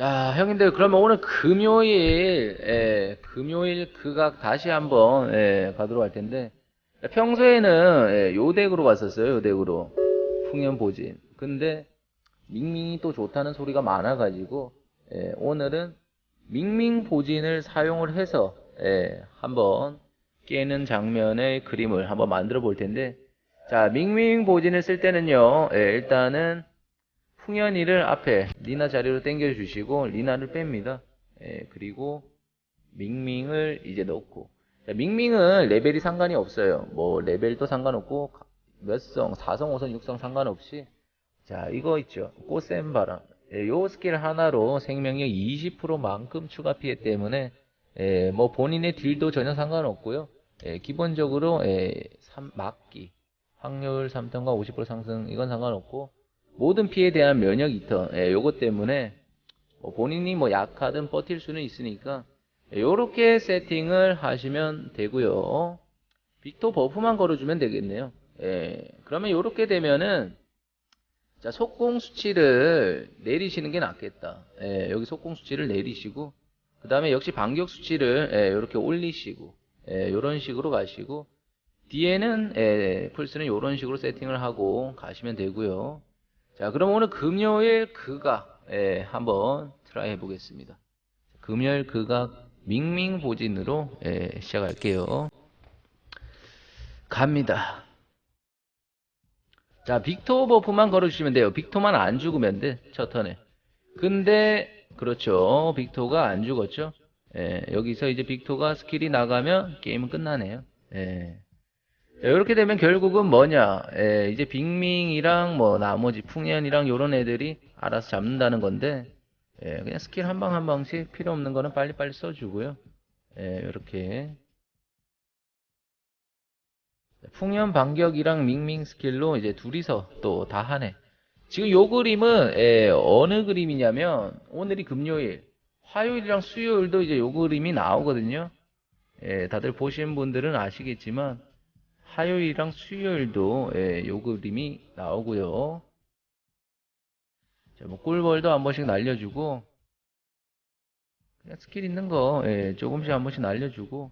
자, 형님들, 그러면 오늘 금요일, 예, 금요일 극악 다시 한번, 예, 가도록 할 텐데, 평소에는, 예, 요 덱으로 갔었어요, 요 덱으로. 풍년보진. 근데, 밍밍이 또 좋다는 소리가 많아가지고, 예, 오늘은 밍밍보진을 사용을 해서, 예, 한번 깨는 장면의 그림을 한번 만들어 볼 텐데, 자, 밍밍보진을 쓸 때는요, 예, 일단은, 풍현이를 앞에 리나 자리로 당겨 주시고 리나를 뺍니다. 예, 그리고 밍밍을 이제 넣고 자, 밍밍은 레벨이 상관이 없어요. 뭐 레벨도 상관없고 몇 성 4성, 5성, 6성 상관없이 자 이거 있죠. 꽃샘 바람 예, 요 스킬 하나로 생명력 20%만큼 추가 피해 때문에 예, 뭐 본인의 딜도 전혀 상관없고요. 예, 기본적으로 예, 삼- 막기 확률 3턴과 50% 상승 이건 상관없고 모든 피해에 대한 면역 2턴 예, 요것 때문에 뭐 본인이 뭐 약하든 버틸 수는 있으니까 예, 요렇게 세팅을 하시면 되고요. 빅토 버프만 걸어주면 되겠네요. 예, 그러면 요렇게 되면은 자 속공 수치를 내리시는 게 낫겠다. 예, 여기 속공 수치를 내리시고 그 다음에 역시 반격 수치를 예, 요렇게 올리시고 예, 요런 식으로 가시고 뒤에는 예, 플스는 요런 식으로 세팅을 하고 가시면 되고요 자, 그럼 오늘 금요일 극악 예, 한번 트라이 해보겠습니다. 금요일 극악 밍밍 보진으로 예, 시작할게요. 갑니다. 자, 빅토 버프만 걸어주시면 돼요. 빅토만 안 죽으면 돼, 첫 턴에. 근데, 그렇죠. 빅토가 안 죽었죠. 예, 여기서 이제 빅토가 스킬이 나가면 게임은 끝나네요. 예. 이렇게 되면 결국은 뭐냐? 예, 이제 빅밍이랑 뭐 나머지 풍년이랑 요런 애들이 알아서 잡는다는 건데 예, 그냥 스킬 한 방 한 방씩 필요 없는 거는 빨리빨리 써주고요. 예, 이렇게. 풍년 반격이랑 밍밍 스킬로 이제 둘이서 또 다 하네. 지금 요 그림은 예, 어느 그림이냐면 오늘이 금요일 화요일이랑 수요일도 이제 요 그림이 나오거든요. 예, 다들 보신 분들은 아시겠지만 화요일이랑 수요일도 예, 요 그림이 나오고요. 자, 뭐 꿀벌도 한 번씩 날려주고 그냥 스킬 있는 거 예, 조금씩 한 번씩 날려주고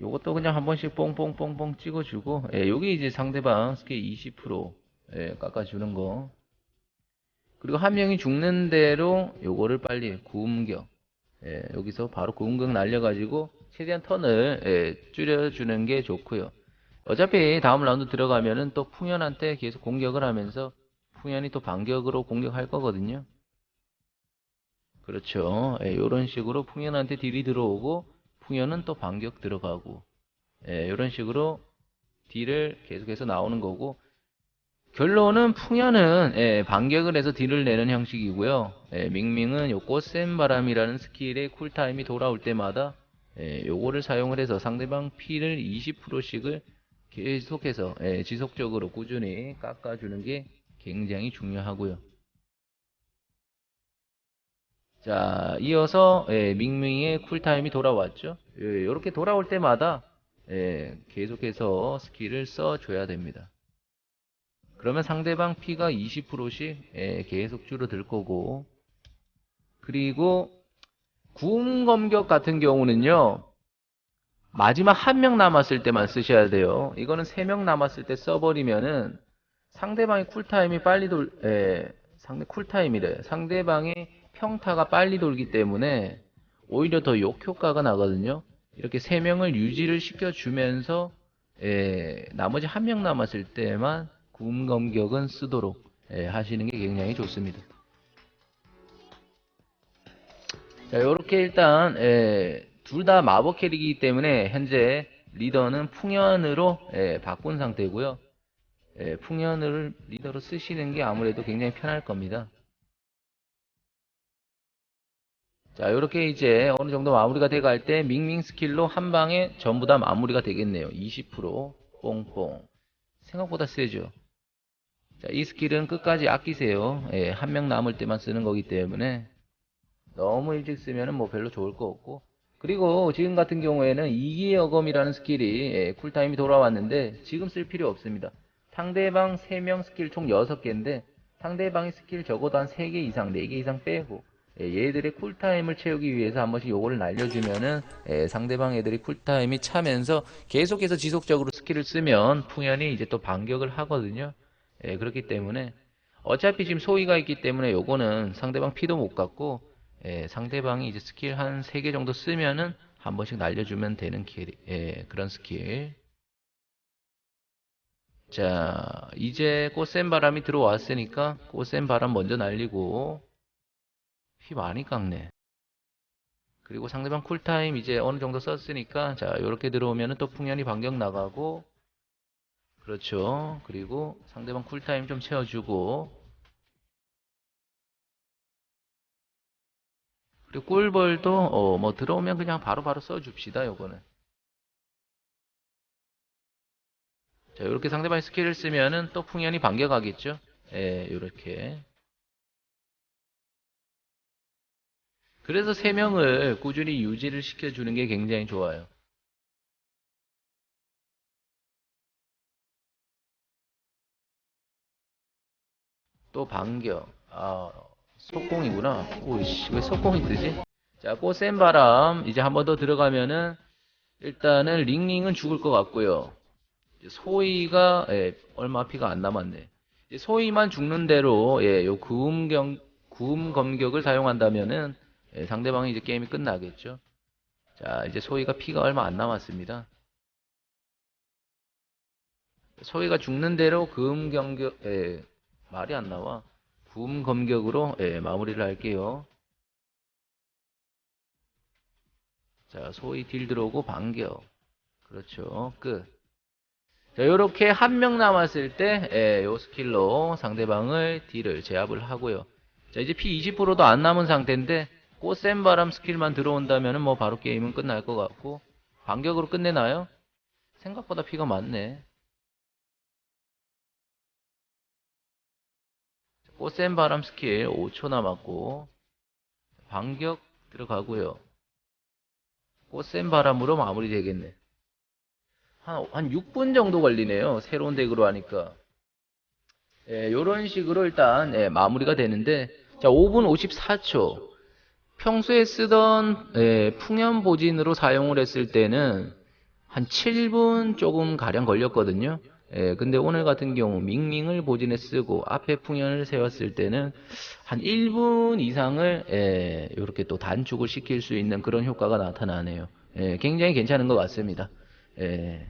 요것도 그냥 한 번씩 뽕뽕뽕뽕 찍어주고 예, 요게 이제 상대방 스킬 20% 예, 깎아주는 거 그리고 한 명이 죽는 대로 요거를 빨리 구음격. 예, 여기서 바로 구음격 날려가지고 최대한 턴을 예, 줄여주는 게 좋고요. 어차피 다음 라운드 들어가면은 또 풍현한테 계속 공격을 하면서 풍현이 또 반격으로 공격할 거거든요. 그렇죠. 예, 요런 식으로 풍현한테 딜이 들어오고 풍현은 또 반격 들어가고 예, 요런 식으로 딜을 계속해서 나오는 거고 결론은 풍현은 예, 반격을 해서 딜을 내는 형식이고요. 예, 밍밍은 요 꽃샘 바람이라는 스킬의 쿨타임이 돌아올 때마다 예, 요거를 사용을 해서 상대방 피를 20%씩을 계속해서 예, 지속적으로 꾸준히 깎아주는 게 굉장히 중요하고요. 자, 이어서 예, 밍밍의 쿨타임이 돌아왔죠. 예, 이렇게 돌아올 때마다 예, 계속해서 스킬을 써줘야 됩니다. 그러면 상대방 피가 20%씩 예, 계속 줄어들 거고. 그리고 구음 검격 같은 경우는요 마지막 한 명 남았을 때만 쓰셔야 돼요. 이거는 3명 남았을 때 써버리면은 상대방의 쿨타임이 빨리 돌 예, 상대 쿨타임이래. 상대방의 평타가 빨리 돌기 때문에 오히려 더 욕효과가 나거든요. 이렇게 3명을 유지를 시켜주면서 예, 나머지 한 명 남았을 때만 구음 검격은 쓰도록 예, 하시는 게 굉장히 좋습니다. 자, 요렇게 일단 둘다 마법 캐릭이기 때문에 현재 리더는 풍현으로 예, 바꾼 상태고요. 예, 풍현을 리더로 쓰시는 게 아무래도 굉장히 편할 겁니다. 자, 요렇게 이제 어느 정도 마무리가 돼 갈 때 밍밍 스킬로 한 방에 전부 다 마무리가 되겠네요. 20% 뽕뽕. 생각보다 세죠. 자, 이 스킬은 끝까지 아끼세요. 예, 한 명 남을 때만 쓰는 거기 때문에 너무 일찍 쓰면 뭐 별로 좋을 거 없고 그리고 지금 같은 경우에는 이기의 어검이라는 스킬이 예, 쿨타임이 돌아왔는데 지금 쓸 필요 없습니다. 상대방 3명 스킬 총 6개인데 상대방의 스킬 적어도 한 3개 이상, 4개 이상 빼고 예, 얘들의 쿨타임을 채우기 위해서 한 번씩 요거를 날려주면은 예, 상대방 애들이 쿨타임이 차면서 계속해서 지속적으로 스킬을 쓰면 풍연이 이제 또 반격을 하거든요. 예, 그렇기 때문에 어차피 지금 소위가 있기 때문에 요거는 상대방 피도 못 갖고 예, 상대방이 이제 스킬 한 3개 정도 쓰면은 한 번씩 날려주면 되는 길, 예, 그런 스킬. 자, 이제 꽃샘 바람이 들어왔으니까 꽃샘 바람 먼저 날리고 피 많이 깎네. 그리고 상대방 쿨타임 이제 어느 정도 썼으니까 자, 요렇게 들어오면은 또 풍년이 반격 나가고 그렇죠. 그리고 상대방 쿨타임 좀 채워주고 그리고 꿀벌도 어, 뭐 들어오면 그냥 바로바로 써줍시다. 요거는. 자, 이렇게 상대방이 스킬을 쓰면은 또 풍년이 반격하겠죠. 예, 요렇게. 그래서 세 명을 꾸준히 유지를 시켜주는 게 굉장히 좋아요. 또 반격. 아, 속공이구나. 오이씨, 왜 속공이 뜨지? 자, 꽃샘 바람 이제 한 번 더 들어가면은 일단은 링링은 죽을 것 같고요. 소희가 예, 얼마 피가 안 남았네. 소희만 죽는 대로 예, 요 구음 경 구음 검격을 사용한다면은 예, 상대방이 이제 게임이 끝나겠죠. 자, 이제 소희가 피가 얼마 안 남았습니다. 소희가 죽는 대로 구음 경격 예, 말이 안 나와. 구음 검격으로 예, 마무리를 할게요. 자, 소위 딜 들어오고 반격. 그렇죠. 끝. 자, 요렇게 한 명 남았을 때, 예, 요 스킬로 상대방을 딜을 제압을 하고요. 자, 이제 피 20%도 안 남은 상태인데, 꽃샘 바람 스킬만 들어온다면은 뭐 바로 게임은 끝날 것 같고, 반격으로 끝내나요? 생각보다 피가 많네. 꽃샘 바람 스킬 5초 남았고, 반격 들어가고요. 꽃샘 바람으로 마무리 되겠네. 한, 한 6분 정도 걸리네요. 새로운 덱으로 하니까. 예, 요런 식으로 일단, 예, 마무리가 되는데, 자, 5분 54초. 평소에 쓰던, 예, 풍연보진으로 사용을 했을 때는 한 7분 조금 가량 걸렸거든요. 예, 근데 오늘 같은 경우 밍밍을 보진에 쓰고 앞에 풍연을 세웠을 때는 한 1분 이상을 예, 이렇게 또 단축을 시킬 수 있는 그런 효과가 나타나네요. 예, 굉장히 괜찮은 것 같습니다. 예,